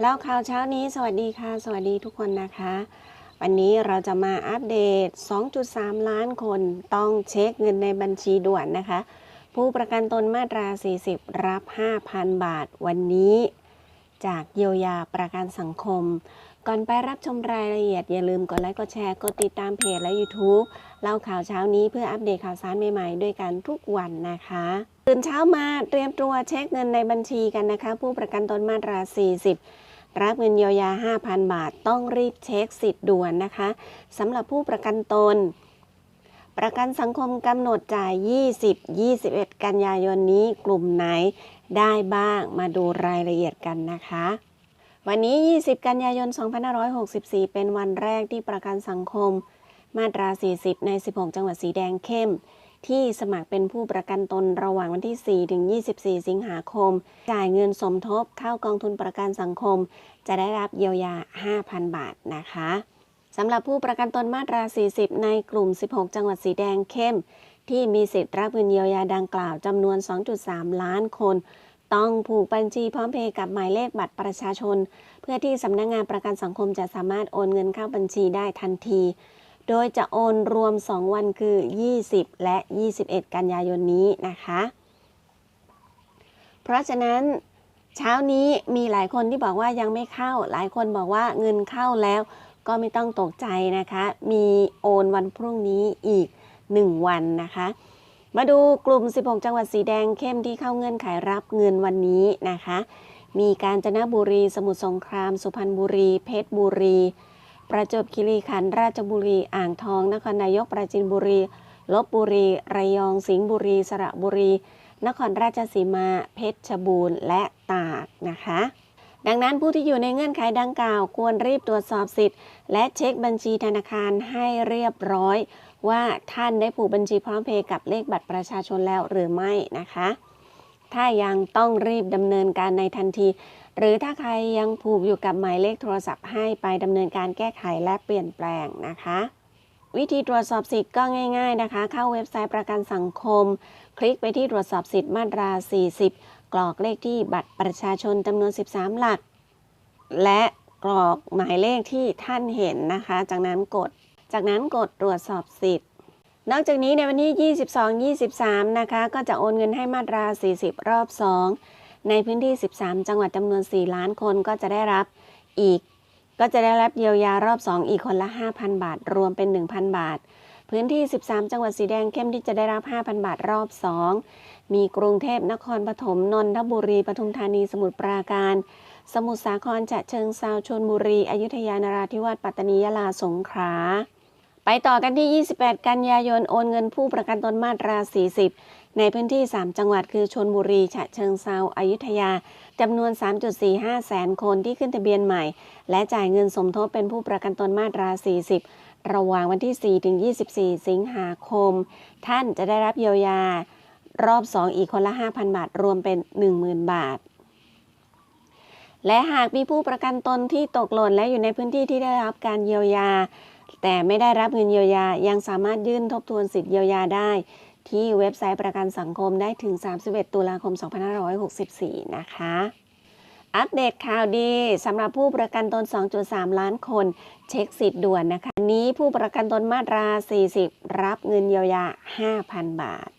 แล้วข่าวเช้านี้ สวัสดีค่ะ สวัสดีทุกคนนะคะ วันนี้เราจะมาอัปเดต 2.3 ล้านคนต้องเช็คเงินในบัญชีด่วนนะคะ ผู้ประกันตนมาตรา 40 รับ 5,000 บาทวันนี้ จากเยียวยาประกันสังคม ก่อนไปรับชมรายละเอียดอย่าลืมกดไลค์กดแชร์กดติดตามเพจและ YouTube เล่าข่าวเช้านี้เพื่ออัปเดตข่าวสารใหม่ๆ ด้วยกันทุกวันนะคะ ตื่นเช้ามาเตรียมตัวเช็คเงินในบัญชีกันนะคะ ผู้ประกันตนมาตรา 40 รับเงินเยียวยา 5,000 บาท ต้องรีบเช็คสิทธิ์ด่วนนะคะสำหรับผู้ประกันตน ประกันสังคมกำหนดจ่าย 20 21 กันยายนนี้กลุ่มไหนได้บ้างมาดูรายละเอียดกันนะคะ วันนี้ 20 กันยายน 2564 เป็นวันแรกที่ประกันสังคม มาตรา 40 ใน 16 จังหวัดสีแดงเข้ม ที่สมัครเป็นผู้ประกันตนระหว่างวันที่ 4 ถึง 24 สิงหาคม จ่ายเงินสมทบเข้ากองทุนประกันสังคม จะได้รับเยียวยา 5,000 บาทนะคะสำหรับผู้ประกันตนมาตรา 40 ในกลุ่ม 16 จังหวัดสีแดงเข้ม ที่มีสิทธิ์รับเงินเยียวยาดังกล่าวจำนวน 2.3 ล้านคน ต้องผูกบัญชีพร้อมเพย์กับหมายเลขบัตรประชาชน เพื่อที่สำนักงงานประกันสังคมจะสามารถโอนเงินเข้าบัญชีได้ทันที โดยจะโอนรวม 2 วันคือ 20 และ 21 กันยายนนี้นะคะ เพราะฉะนั้นเช้านี้มีหลายคนที่บอกว่ายังไม่เข้า หลายคนบอกว่าเงินเข้าแล้วก็ไม่ต้องตกใจนะคะ มีโอนวันพรุ่งนี้อีก 1 วันนะคะ มาดูกลุ่ม 16 จังหวัดสีแดงเข้มที่เข้าเงื่อนไขรับเงินวันนี้นะคะ มีกาญจนบุรี สมุทรสงคราม สุพรรณบุรี เพชรบุรี ประจวบคีรีขันธ์ราชบุรี อ่างทอง นครนายก ปราจีนบุรี ลบบุรี ระยอง สิงห์บุรี สระบุรี นครราชสีมา เพชรบูรณ์ และตากนะคะ ดังนั้นผู้ที่อยู่ในเงื่อนไขดังกล่าว ควรรีบตรวจสอบสิทธิ์ และเช็คบัญชีธนาคารให้เรียบร้อย ว่าท่านได้ผูกบัญชีพร้อมเพย์กับเลขบัตรประชาชนแล้วหรือไม่นะคะ ถ้ายังต้องรีบดำเนินการในทันที หรือถ้าใครยังผูกอยู่กับหมายเลขโทรศัพท์ให้ไปดำเนินการแก้ไขและเปลี่ยนแปลงนะคะ วิธีตรวจสอบสิทธิ์ก็ง่าย ๆนะคะ เข้าเว็บไซต์ประกันสังคม คลิกไปที่ตรวจสอบสิทธิ์มาตรา 40 กรอกเลขที่บัตรประชาชนจำนวน 13 หลัก และกรอกหมายเลขที่ท่านเห็นนะคะ จากนั้นกด จากนั้นกดตรวจสอบสิทธิ์ นอกจากนี้ในวันที่ 22 23 นะคะ ก็จะโอนเงินให้มาตรา 40 รอบ 2 ในพื้นที่ 13 จังหวัดจำนวน 4 ล้านคนก็จะได้รับอีก ก็จะได้รับเยียวยารอบ 2 อีกคนละ 5,000 บาท รวมเป็น 1,000 บาท พื้นที่ 13 จังหวัดสีแดงเข้มที่จะได้รับ 5,000 บาทรอบ 2 มีกรุงเทพนครปฐมนนทบุรีปทุมธานีสมุทรปราการ สมุทรสาครฉะเชิงเซาชลบุรี อยุธยานราธิวาสปัตตานียะลาสงขลา ไปต่อกันที่ 28 กันยายน โอนเงินผู้ประกันตนมาตรา 40 ในพื้นที่ 3 จังหวัดคือชนบุรี ฉะเชิงเซาอายุทยา จำนวน 3.45 แสนคนที่ขึ้นทะเบียนใหม่ และจ่ายเงินสมทบเป็นผู้ประกันตนมาตรา 40 ระหว่างวันที่ 4 ถึง 24 สิงหาคม ท่านจะได้รับเยียวยา รอบ 2 อีกคนละ 5,000 บาท รวมเป็น 10,000 บาทและหากมีผู้ประกันตนที่ตกหล่นและอยู่ในพื้นที่ที่ได้รับการเยียวยา แต่ไม่ได้รับเงินเยียวยา ยังสามารถยื่นทบทวนสิทธิเยียวยาได้ ที่เว็บไซต์ประกันสังคมได้ถึง 31 ตุลาคม 2564 นะคะ อัปเดตข่าวดีสำหรับผู้ประกันตน 2.3 ล้านคน เช็คสิทธิ์ด่วนนะคะ นี้ผู้ประกันตนมาตรา 40 รับเงินเยียวยา 5,000 บาท